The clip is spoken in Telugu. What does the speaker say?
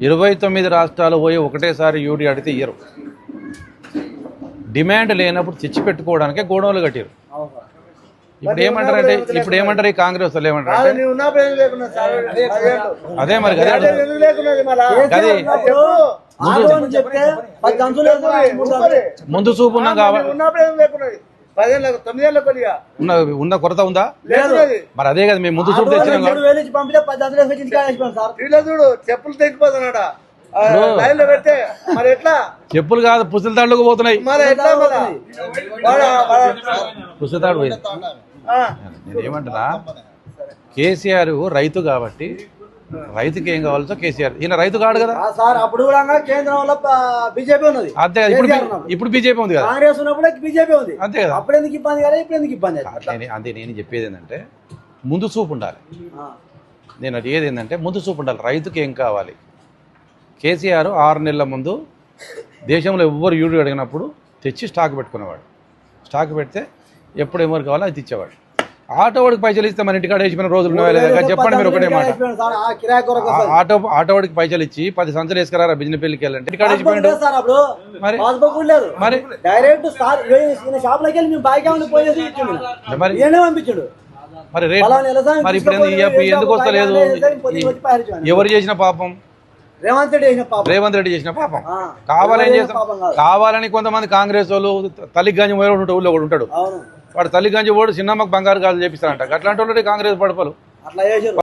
ఇరవై తొమ్మిది రాష్ట్రాలు పోయి ఒకటేసారి యూడి అడిగితే ఇయ్యరు. డిమాండ్ లేనప్పుడు తెచ్చి పెట్టుకోవడానికే గోడౌన్లు కట్టారు ఇప్పుడు ఏమంటారంటే ఇప్పుడు ఏమంటారు ఈ కాంగ్రెస్ వాళ్ళు ఏమంటారు. అదే మరి గదే అదే. ముందు అని చెప్తే పది గంతులు వేసుకుని ఊపరి, మూడు ఊపరి. ముందు చూపు ఉన్నాం ఆ, కాబట్టి. పదేళ్ళకు ఉన్న ఉన్న కొరత ఉందా? మరి అదే కదా మేము ముందు తెచ్చినాం ఇలా చూడు చెప్పులు తెగిపోతున్నాడ. ఇప్పుడు- లైన్లో పెట్టే మరి ఎట్లా? చెప్పులు కాదు పుస్తల తాళ్ళకు పోతున్నాయి. మరి ఎట్లా వాడు వాడు- పోయింది. ఆ, నేను ఏమంటున్నా కేసీఆర్ రైతు కాబట్టి రైతుకి ఏం కావాలో కేసీఆర్. ఈయన రైతు కాడు కదా. సార్ అప్పుడు కూడా కేంద్రంలో బీజేపీ ఉన్నది. అంతే కదా ఇప్పుడు. ఇప్పుడు బీజేపీ ఉంది కదా. కాంగ్రెస్ ఉన్నప్పుడు బీజేపీ ఉంది. అంతే కదా. అప్పుడు ఎందుకు ఇబ్బంది కదా ఇప్పుడు ఎందుకు ఇబ్బంది అంతే నేను చెప్పేది ఏంటంటే ముందు చూపు ఉండాలి. నేను అడిగేది ఏంటంటే ముందు చూపు ఉండాలి. రైతుకి ఏం కావాలి? కేసీఆర్ ఆరు నెలల ముందు దేశంలో ఎవ్వరు యూడి అడిగినప్పుడు తెచ్చి స్టాక్ పెట్టుకునేవాడు. స్టాక్ పెడితే ఎప్పుడు ఎవరు కావాలో అది తెచ్చేవాడు. ఆటో వాడికి పైసలు ఇస్తే మన ఇంటికాడ వేసిపోయిన రోజులు ఉన్నాయా చెప్పండి మీరు ఒకటే మాట. ఆటో ఆటో వాడికి పైసలు ఇచ్చి పది సంచులు వేసుకురారా బిజినెస్ పెళ్ళికి వెళ్ళంటే ఇంటికాడ అప్పుడు? మరి? మరి? డైరెక్ట్ మరి? మరి రేపు ఇప్పుడు ఎందుకు- వస్తలేదు. ఎవరు చేసిన పాపం? రేవంత్ రెడ్డి చేసిన పాపం. రేవంత్ రెడ్డి చేసిన పాపం. కావాలని. కావాలని కొంతమంది కాంగ్రెస్ వాళ్ళు తల్లి గంజి పోయి ఉంటాడు ఊళ్ళో ఉంటాడు. వాడు తల్లి గంజి ఓడు చిన్నమ్మకి బంగారు గాజులు చేపిస్తారంట. అట్లాంటి వాళ్ళు కాంగ్రెస్ పడపలు. అట్లా